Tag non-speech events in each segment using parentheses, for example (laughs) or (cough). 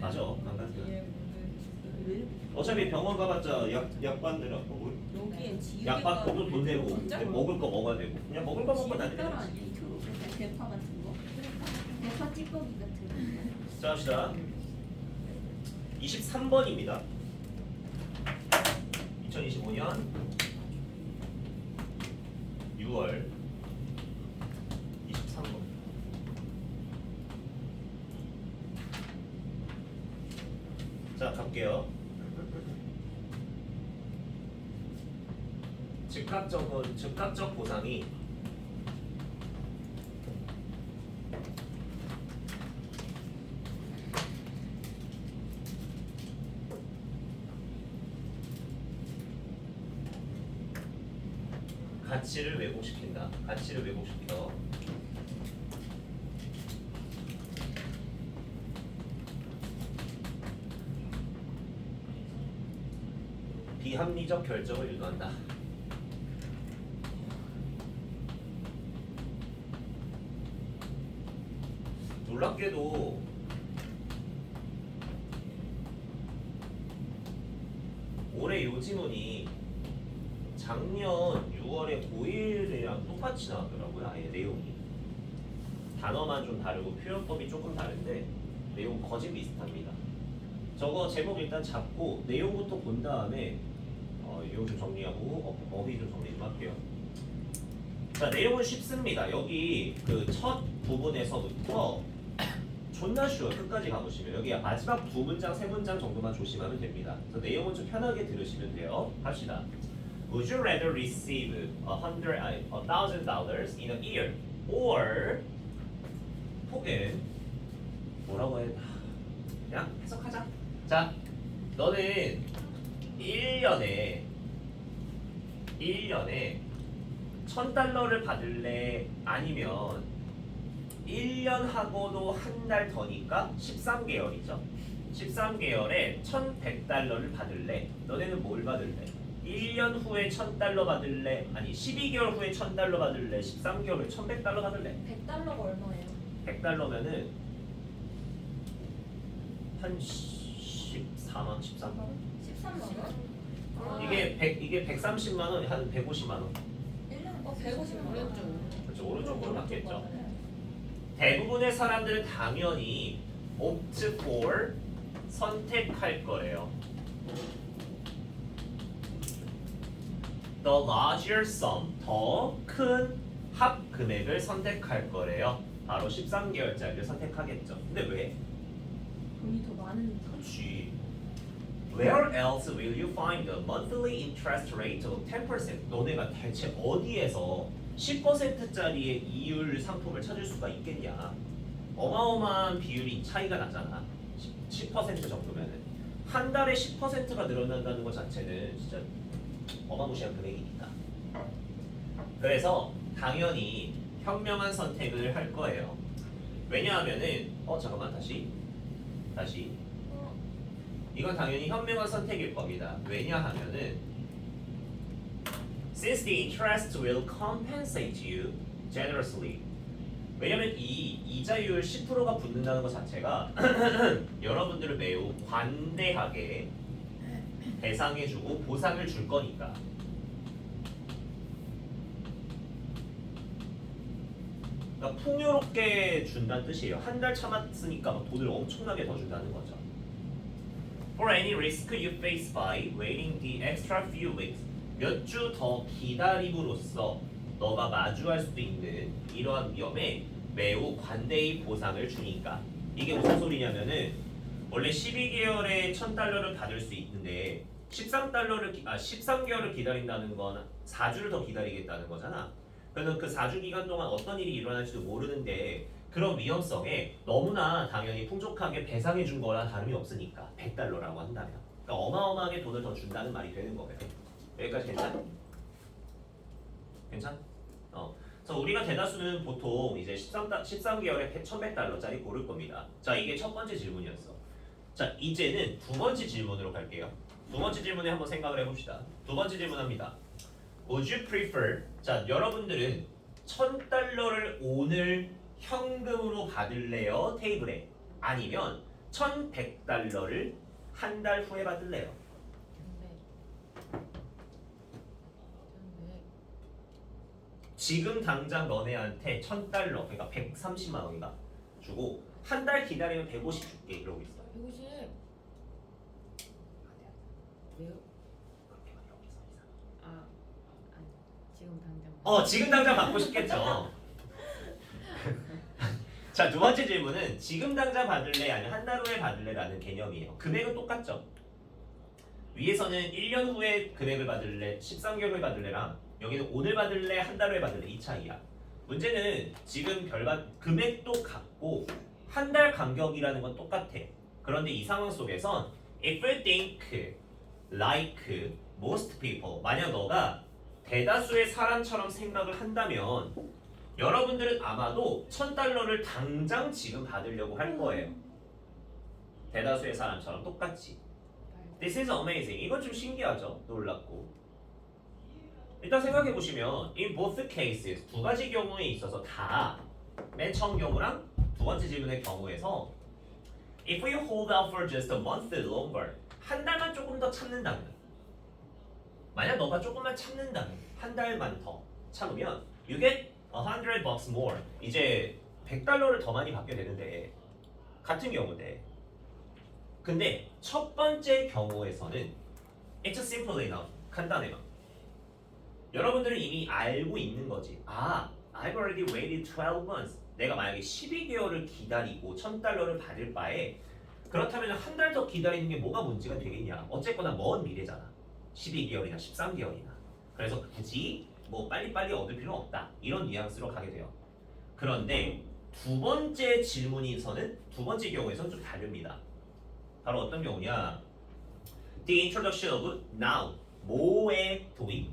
맞아. 돼. 예, 왜? 어차피 병원 가봤자 약, 약 받느라 뭐 여기엔 지우개 약 받고도 돈 내고 진짜 근데 먹을 거 먹어야 되고 그냥 먹을 거 먹고 지우개 아니에요? 저 대파 같은 거? 대파 찌꺼기 같은 거. 자 합시다 23번입니다 2025년 6월 23번 자 갈게요 즉각적, 즉각적 보상이 가치를 왜곡시킨다. 가치를 왜곡시켜. 비 합리적 결정을 유도한다. 놀랍게도 올해 요지문이 작년 6월에 고1이랑 똑같이 나왔더라고요. 아예 내용이. 단어만 좀 다르고 표현법이 조금 다른데 내용 거의 비슷합니다. 저거 제목 일단 잡고 내용부터 본 다음에 어, 내용 좀 정리하고 어, 어휘 좀 정리 좀 할게요. 자 내용은 쉽습니다. 여기 그 첫 부분에서부터 (coughs) 존나 쉬워요. 끝까지 가보시면 여기 마지막 두 문장 세 문장 정도만 조심하면 됩니다. 그래서 내용은 좀 편하게 들으시면 돼요. 합시다. Would you rather receive a hundred, a thousand dollars in a year, or 혹은 뭐라고 해? 그냥 해석하자. 자, 너는 1년에 1년에 1000달러를 받을래? 아니면 1년 하고도 한 달 더니까 13개월이죠. 13개월에 1100달러를 받을래? 너네는 뭘 받을래? 1년 후에 1000달러 받을래? 아니 12개월 후에 1000달러 받을래? 13개월 후에 1100달러 받을래? 100달러가 얼마예요? 100달러면은 한 14만 13만 원? 13만 원? 아, 이게 100 이게 130만 원, 한 150만 원. 1년 어 150만 원. 그렇죠. 오른쪽으로 받겠죠. 대부분의 사람들은 당연히 opt for 선택할 거예요. The larger sum 더 큰 합 금액을 선택할 거래요. 바로 13개월짜리를 선택하겠죠. 근데 왜? 돈이 더 많은 그렇지. Where else will you find a monthly interest rate of 10%? 너네가 대체 어디에서 10%짜리의 이율 상품을 찾을 수가 있겠냐? 어마어마한 비율이 차이가 나잖아. 10% 정도면은 한 달에 10%가 늘어난다는 것 자체는 진짜 어마무시한 금액이니까. 그래서 당연히 현명한 선택을 할 거예요. 왜냐하면은 어 잠깐만 다시 다시 이건 당연히 현명한 선택일 겁니다. 왜냐하면은 since the interest will compensate you generously 왜냐면 이 이자율 10%가 붙는다는 것 자체가 (clears throat) 여러분들을 매우 관대하게 배상해주고 보상을 줄 거니까 그러니까 풍요롭게 준다는 뜻이에요. 한 달 참았으니까 막 돈을 엄청나게 더 준다는 거죠. For any risk you face by waiting the extra few weeks, 몇 주 더 기다림으로써 너가 마주할 수도 있는 이러한 위험에 매우 관대히 보상을 주니까 이게 무슨 소리냐면은 원래 12개월에 1000달러를 받을 수 있는데 13달러를 기, 아 13개월을 기다린다는 건 4주를 더 기다리겠다는 거잖아. 그러면 그 4주 기간 동안 어떤 일이 일어날지도 모르는데 그런 위험성에 너무나 당연히 풍족하게 배상해 준 거랑 다름이 없으니까 100달러라고 한다면 그러니까 어마어마하게 돈을 더 준다는 말이 되는 거예요. 여기까지 괜찮? 괜찮? 어. 그래서 우리가 대다수는 보통 이제 13, 13개월에 1100달러짜리 고를 겁니다. 자, 이게 첫 번째 질문이었어. 자, 이제는 두 번째 질문으로 갈게요. 두 번째 질문에 한번 생각을 해봅시다. 두 번째 질문합니다. Would you prefer? 자, 여러분들은 1000달러를 오늘 현금으로 받을래요? 테이블에? 아니면 1100달러를 한 달 후에 받을래요. 지금 당장 너네한테 1000달러 그러니까 130만 원인가 주고 한 달 기다리면 150 줄게 이러고 있어요. 150 왜요? 그렇게 많이 여기서 이상. 아 아니 지금 당장 어 지금 당장 받고 싶겠죠. 자 두 번째 질문은 지금 당장 받을래 아니면 한 달 후에 받을래라는 개념이에요. 금액은 똑같죠. 위에서는 1년 후에 금액을 받을래, 13개월 후에 받을래랑 여기는 오늘 받을래, 한 달 후에 받을래 이 차이야. 문제는 지금 별받 금액도 같고 한 달 간격이라는 건 똑같아. 그런데 이 상황 속에선 if you think like most people 만약 너가 대다수의 사람처럼 생각을 한다면 여러분들은 아마도 천 달러를 당장 지금 받으려고 할 거예요. 대다수의 사람처럼 똑같이. This is amazing. 이건 좀 신기하죠? 놀랍고. 일단 생각해 보시면 in both cases 두 가지 경우에 있어서 다 맨 처음 경우랑 두 번째 질문의 경우에서 if you hold out for just a month longer 한 달만 조금 더 참는다면 만약 너가 조금만 참는다면 한 달만 더 참으면 you get a hundred bucks more. 이제 100달러를 더 많이 받게 되는데 같은 경우인데. 근데 첫 번째 경우에서는 it's simple enough 간단해요 여러분들은 이미 알고 있는 거지. 아 I've already waited 12 months. 내가 만약에 12개월을 기다리고 1000달러를 받을 바에 그렇다면 한 달 더 기다리는 게 뭐가 문제가 되겠냐? 어쨌거나 먼 미래잖아. 12개월이나 13개월이나. 그래서 굳이 뭐 빨리빨리 얻을 필요는 없다. 이런 뉘앙스로 가게 돼요. 그런데 두 번째 질문에서는 두 번째 경우에서는 좀 다릅니다. 바로 어떤 경우냐? The introduction of now. 뭐의 도입?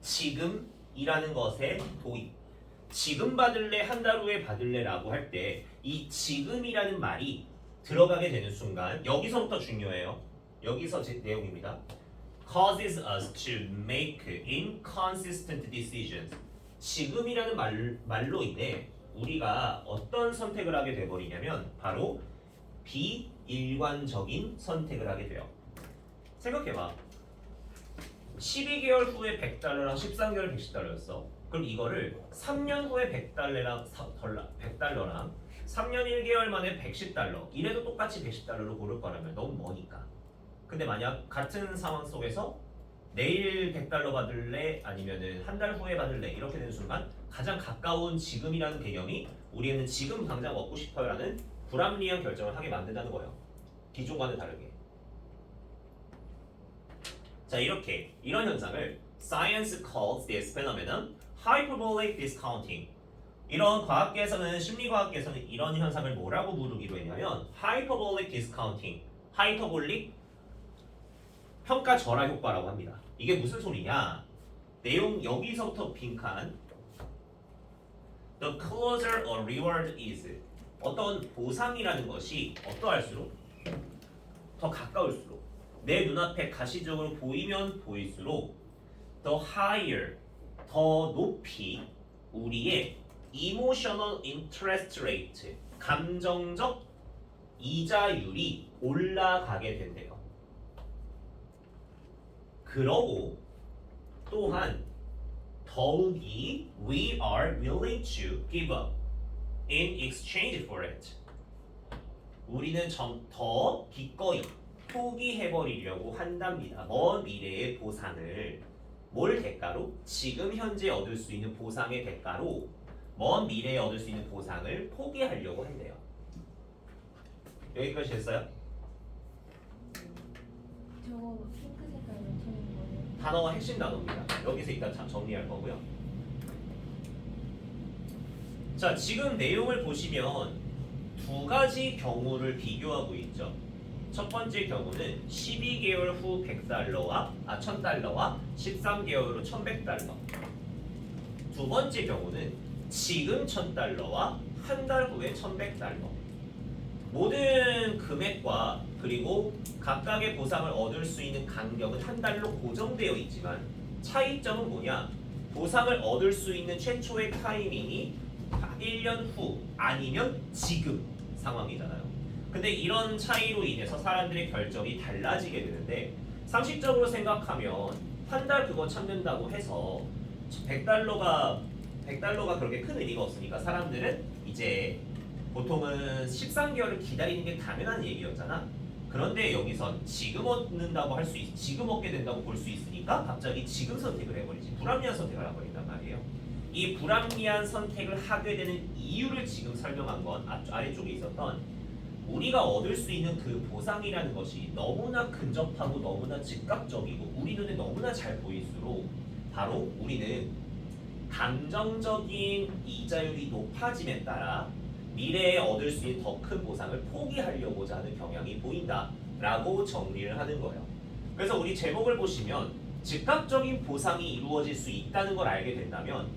지금이라는 것의 도입. 지금 받을래 한 달 후에 받을래라고 할 때 이 지금이라는 말이 들어가게 되는 순간 여기서부터 중요해요. 여기서 제 내용입니다 causes us to make inconsistent decisions. 지금이라는 말, 말로 인해 우리가 어떤 선택을 하게 돼버리냐면 바로 비일관적인 선택을 하게 돼요. 생각해봐. 12개월 후에 100달러랑 13개월 110달러였어. 그럼 이거를 3년 후에 100달러랑 100달러랑 3년 1개월 만에 110달러 이래도 똑같이 110달러로 고를 거라면 너무 머니까. 근데 만약 같은 상황 속에서 내일 100달러 받을래 아니면은 한 달 후에 받을래 이렇게 되는 순간 가장 가까운 지금이라는 개념이 우리는 지금 당장 먹고 싶어요라는 불합리한 결정을 하게 만든다는 거예요. 기존과는 다르게. 자 이렇게 이런 현상을 science calls this phenomenon hyperbolic discounting. 이런 과학계에서는 심리과학계에서는 이런 현상을 뭐라고 부르기로 했냐면 hyperbolic discounting, 하이퍼볼릭 평가 절하 효과라고 합니다. 이게 무슨 소리냐? 내용 여기서부터 빈칸 The closer a reward is 어떤 보상이라는 것이 어떠할수록 더 가까울수록 내 눈앞에 가시적으로 보이면 보일수록 the higher 더 높이 우리의 emotional interest rate 감정적 이자율이 올라가게 된대요. 그러고 또한 더욱이 we are willing to give up in exchange for it. 우리는 좀더 기꺼이 포기해버리려고 한답니다. 먼 미래의 보상을 뭘 대가로? 지금 현재 얻을 수 있는 보상의 대가로 먼 미래에 얻을 수 있는 보상을 포기하려고 한대요. 여기까지 됐어요? 저거 핑크 색깔 몇 초인 거예요? 단어가 핵심 단어입니다. 여기서 일단 참 정리할 거고요. 자, 지금 내용을 보시면 두 가지 경우를 비교하고 있죠. 첫 번째 경우는 12개월 후 100달러와 아 1000달러와 13개월 후 1100달러. 두 번째 경우는 지금 1000달러와 한 달 후에 1100달러. 모든 금액과 그리고 각각의 보상을 얻을 수 있는 간격은 한 달로 고정되어 있지만 차이점은 뭐냐? 보상을 얻을 수 있는 최초의 타이밍이 1년 후 아니면 지금 상황이잖아요. 근데 이런 차이로 인해서 사람들의 결정이 달라지게 되는데 상식적으로 생각하면 한 달 그거 참는다고 해서 100달러가 100달러가 그렇게 큰 의미가 없으니까 사람들은 이제 보통은 13개월을 기다리는 게 당연한 얘기였잖아. 그런데 여기선 지금 얻는다고 할 수 있, 지금 얻게 된다고 볼 수 있으니까 갑자기 지금 선택을 해버리지 불합리한 선택을 해버린단 말이에요. 이 불합리한 선택을 하게 되는 이유를 지금 설명한 건 앞- 아래쪽에 있었던 우리가 얻을 수 있는 그 보상이라는 것이 너무나 근접하고 너무나 즉각적이고 우리 눈에 너무나 잘 보일수록 바로 우리는 감정적인 이자율이 높아짐에 따라 미래에 얻을 수 있는 더 큰 보상을 포기하려고자 하는 경향이 보인다라고 정리를 하는 거예요. 그래서 우리 제목을 보시면 즉각적인 보상이 이루어질 수 있다는 걸 알게 된다면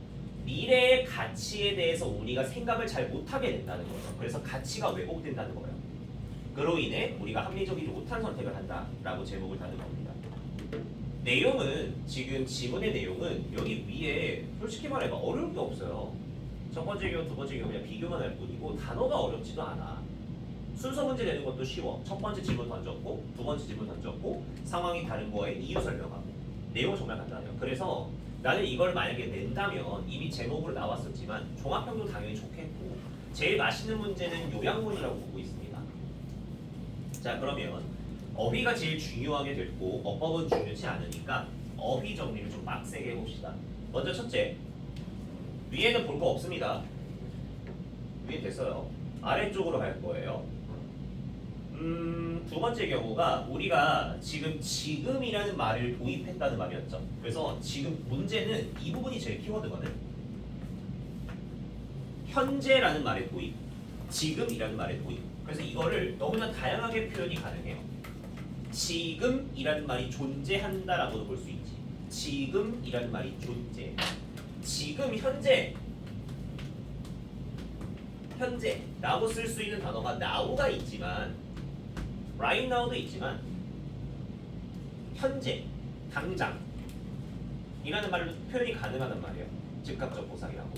미래의 가치에 대해서 우리가 생각을 잘 못하게 된다는 거죠. 그래서 가치가 왜곡된다는 거예요. 그로 인해 우리가 합리적이지 못한 선택을 한다라고 제목을 다는 겁니다. 내용은 지금 지문의 내용은 여기 위에 솔직히 말해봐 어려운 게 없어요. 첫 번째 기호, 두 번째 기호 그냥 비교만 할 뿐이고 단어가 어렵지도 않아. 순서 문제 내는 것도 쉬워. 첫 번째 질문 던졌고 두 번째 질문 던졌고 상황이 다른 거에 이유 설명하고 내용 정말 간단해요. 그래서 나는 이걸 만약에 낸다면 이미 제목으로 나왔었지만 종합평도 당연히 좋겠고 제일 맛있는 문제는 요약문이라고 보고 있습니다. 자 그러면 어휘가 제일 중요하게 됐고 어법은 중요치 않으니까 어휘 정리를 좀 빡세게 해봅시다. 먼저 첫째 위에는 볼 거 없습니다. 위에 됐어요. 아래쪽으로 갈 거예요. 음, 두 번째 경우가 우리가 지금 지금이라는 말을 도입했다는 말이었죠. 그래서 지금 문제는 이 부분이 제일 키워드거든. 현재라는 말의 도입, 지금이라는 말의 도입. 그래서 이거를 너무나 다양하게 표현이 가능해요. 지금이라는 말이 존재한다라고도 볼 수 있지. 지금이라는 말이 존재. 지금 현재 현재라고 쓸 수 있는 단어가 now가 있지만 right now도 있지만 현재 당장 이라는 말로 표현이 가능하단 말이에요. 즉각적 보상이라고.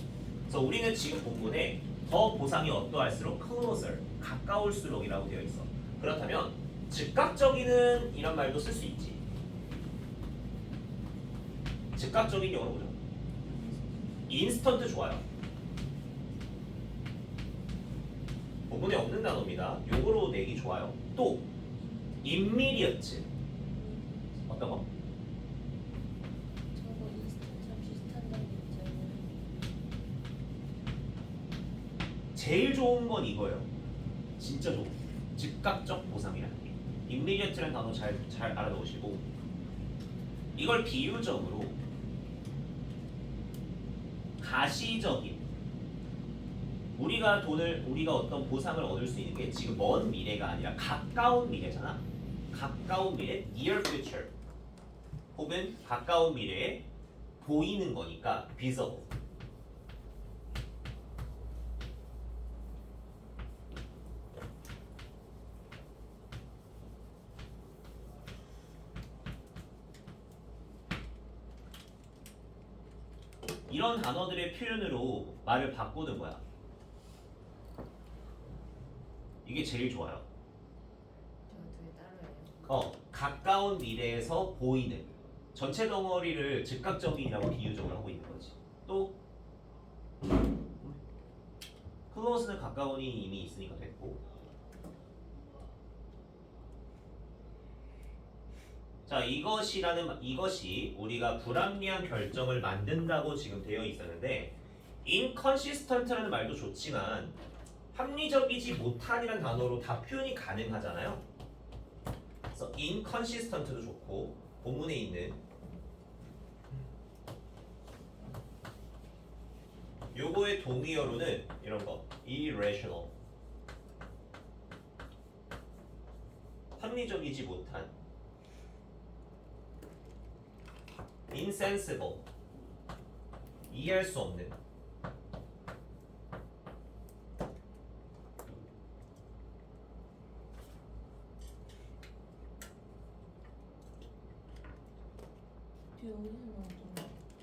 그래서 우리는 지금 본문에 더 보상이 어떠할수록 closer 가까울수록이라고 되어 있어. 그렇다면 즉각적이는 이런 말도 쓸 수 있지. 즉각적인 영어로 보죠. 인스턴트 좋아요. 본문에 없는 단어입니다. 요거로 내기 좋아요. 또 immediate 어떤 거? 저거 인스타처럼 비슷한 거 있잖아요. 제일 좋은 건 이거예요. 진짜 좋은. 즉각적 보상이라는 게. immediate라는 단어 잘, 잘 알아놓으시고 이걸 비유적으로 가시적인 우리가 돈을 우리가 어떤 보상을 얻을 수 있는 게 지금 먼 미래가 아니라 가까운 미래잖아. 가까운 미래, near future 혹은 가까운 미래에 보이는 거니까 visible. 이런 단어들의 표현으로 말을 바꾸는 거야. 이게 제일 좋아요. 어, 가까운 미래에서 보이는 전체 덩어리를 즉각적인이라고 비유적으로 하고 있는 거지. 또 클로스는 가까운이 이미 있으니까 됐고. 자, 이것이라는 마- 이것이 우리가 불합리한 결정을 만든다고 지금 되어 있었는데 inconsistent라는 말도 좋지만 합리적이지 못한이라는 단어로 다 표현이 가능하잖아요. 그래서 inconsistent도 좋고 본문에 있는 요거의 동의어로는 이런 거 irrational 합리적이지 못한 insensible. 이해할 수 없는.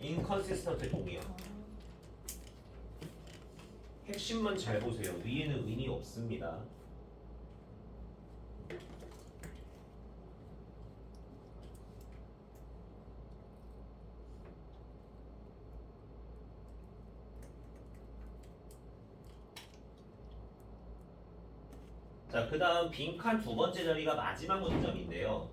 inconsistent 동의어 아, 핵심만 잘 보세요. 위에는 의미 없습니다 그 다음 빈칸 두 번째 자리가 마지막 문장인데요.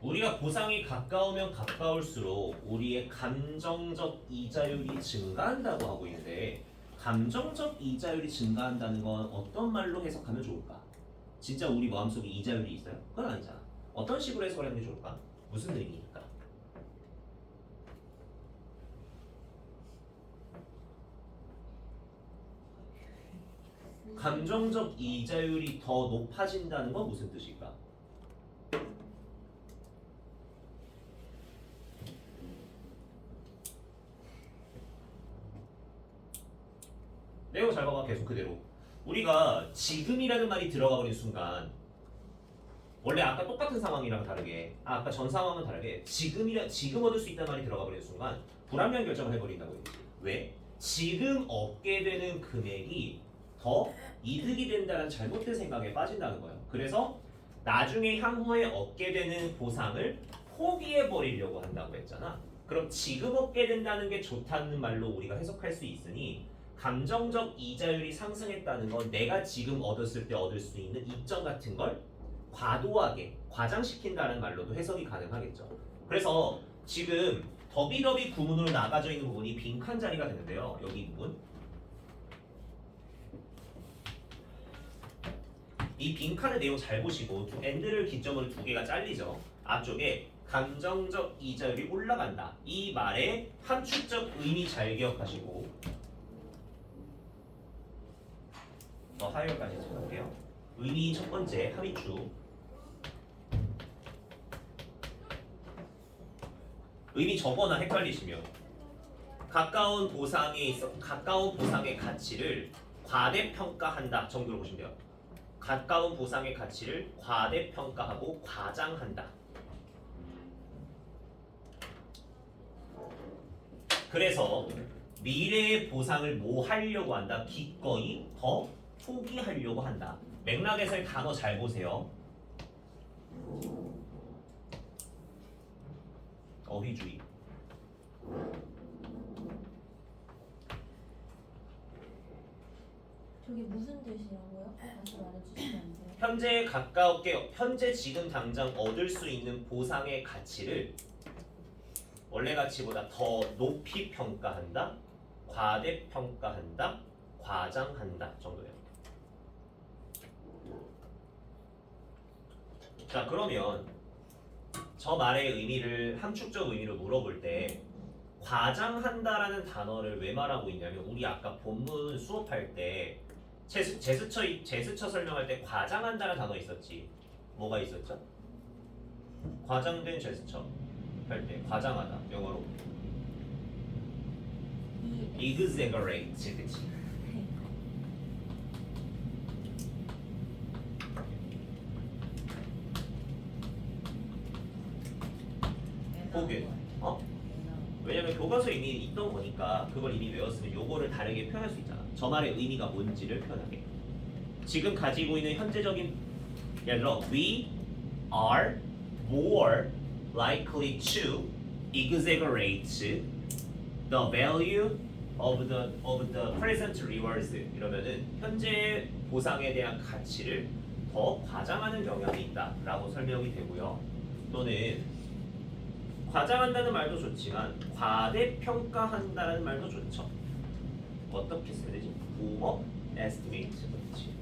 우리가 보상이 가까우면 가까울수록 우리의 감정적 이자율이 증가한다고 하고 있는데 감정적 이자율이 증가한다는 건 어떤 말로 해석하면 좋을까? 진짜 우리 마음속에 이자율이 있어요? 그건 아니잖아. 어떤 식으로 해석을 게 좋을까? 무슨 의미일까? 감정적 이자율이 더 높아진다는 건 무슨 뜻일까? 내용 잘 봐봐 계속 그대로 우리가 지금이라는 말이 들어가 버린 순간 원래 아까 똑같은 상황이랑 다르게 아, 아까 전 상황은 다르게 지금이라 지금 얻을 수 있다는 말이 들어가 버린 순간 불합리한 결정을 해버린다고 했지 왜? 지금 얻게 되는 금액이 더 이득이 된다는 잘못된 생각에 빠진다는 거예요. 그래서 나중에 향후에 얻게 되는 보상을 포기해 버리려고 한다고 했잖아. 그럼 지금 얻게 된다는 게 좋다는 말로 우리가 해석할 수 있으니 감정적 이자율이 상승했다는 건 내가 지금 얻었을 때 얻을 수 있는 이점 같은 걸 과도하게 과장시킨다는 말로도 해석이 가능하겠죠. 그래서 지금 더비더비 구문으로 나가져 있는 부분이 빈칸 자리가 되는데요. 여기 이 부분. 이 빈칸의 내용 잘 보시고 두 엔드를 기점으로 두 개가 잘리죠. 앞쪽에 감정적 이자율이 올라간다. 이 말의 함축적 의미 잘 기억하시고 더 하열까지 적을게요. 의미 첫 번째 합의축 의미 적거나 헷갈리시면 가까운 보상에 있어 가까운 보상의 가치를 과대평가한다 정도로 보시면 돼요. 가까운 보상의 가치를 과대평가하고 과장한다. 그래서 미래의 보상을 뭐 하려고 한다? 기꺼이 더 포기하려고 한다. 맥락에서의 단어 잘 보세요. 어휘주의. 저게 무슨 뜻이라고요? 다시 말해주시면? 현재에 가깝게 현재 지금 당장 얻을 수 있는 보상의 가치를 원래 가치보다 더 높이 평가한다, 과대 평가한다, 과장한다 정도예요. 자 그러면 저 말의 의미를 함축적 의미로 물어볼 때 과장한다라는 단어를 왜 말하고 있냐면 우리 아까 본문 수업할 때 제스, 제스처 제스처 설명할 때 과장한다는 단어 있었지. 뭐가 있었죠? 과장된 제스처 할 때 과장하다 영어로 이 exaggerate 그치? 포기. 어? 왜냐면 교과서에 이미 있던 거니까 그걸 이미 외웠으면 요거를 다르게 표현할 수 있잖아. 저 말의 의미가 뭔지를 표현하게. 지금 가지고 있는 현재적인 예를 들어 we are more likely to exaggerate the value of the of the present rewards 이러면은 현재 보상에 대한 가치를 더 과장하는 경향이 있다라고 설명이 되고요. 또는 과장한다는 말도 좋지만 과대평가한다는 말도 좋죠. 어떻게 쓰면 되지? 오버 에스티메이트 그렇지.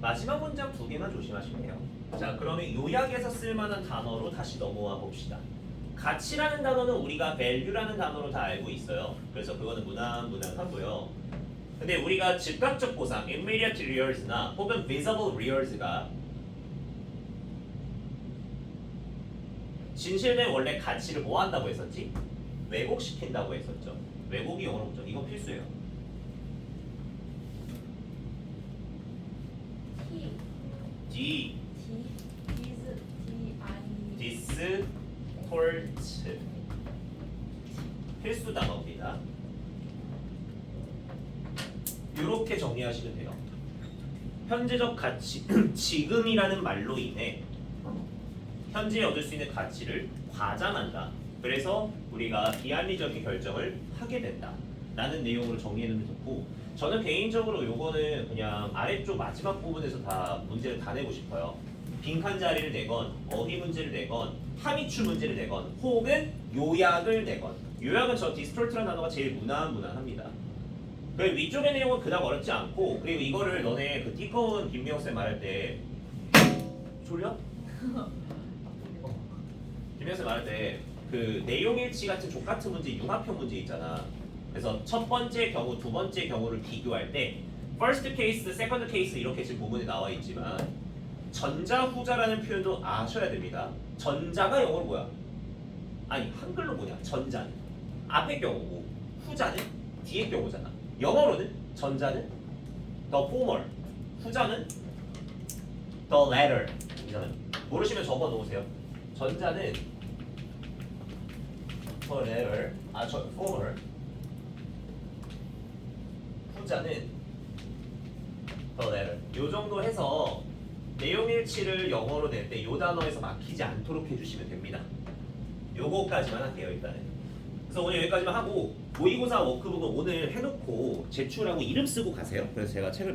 마지막 문장 두 개만 조심하시면 돼요. 자, 그러면 요약에서 쓸만한 단어로 다시 넘어와 봅시다. 가치라는 단어는 우리가 value라는 단어로 다 알고 있어요. 그래서 그거는 무난 무난하고요. 근데 우리가 즉각적 보상, immediate rewards나 혹은 visible rewards가 진실된 원래 가치를 뭐 한다고 했었지? 왜곡시킨다고 했었죠. 왜곡이 영어로 뭐죠? 이건 필수예요. D distort 필수 단어입니다. 이렇게 정리하시면 돼요. 현재적 가치 (clears throat) 지금이라는 말로 인해 현재 얻을 수 있는 가치를 과장한다. 그래서 우리가 비합리적인 결정을 하게 된다. 라는 내용으로 정리해놓으면 좋고 저는 개인적으로 요거는 그냥 아래쪽 마지막 부분에서 다 문제를 다 내고 싶어요. 빈칸 자리를 내건 어휘 문제를 내건 함의추 문제를 내건 혹은 요약을 내건 요약은 저 디스톨트라는 단어가 제일 무난 무난합니다. 그 위쪽의 내용은 그닥 어렵지 않고 그리고 이거를 너네 그 띠꺼운 김미영 쌤 말할 때 졸려? (laughs) 김미영 쌤 말할 때 그 내용 일치 같은 족 같은 문제 융합형 문제 있잖아. 그래서 첫 번째 경우, 두 번째 경우를 비교할 때 first case, second case 이렇게 지금 부분에 나와 있지만 전자 후자라는 표현도 아셔야 됩니다. 전자가 영어로 뭐야? 아니 한글로 뭐냐? 전자는 앞의 경우고 후자는 뒤의 경우잖아. 영어로는 전자는 the former, 후자는 the latter. 모르시면 적어 놓으세요. 전자는 the latter, 아, 저 former. 후자는 the latter. 요 정도 해서 내용 일치를 영어로 낼때요 단어에서 막히지 않도록 해주시면 됩니다. 요거까지만 할게요 일단은. 그래서 오늘 여기까지만 하고 모의고사 워크북은 오늘 해놓고 제출하고 이름 쓰고 가세요. 그래서 제가 책을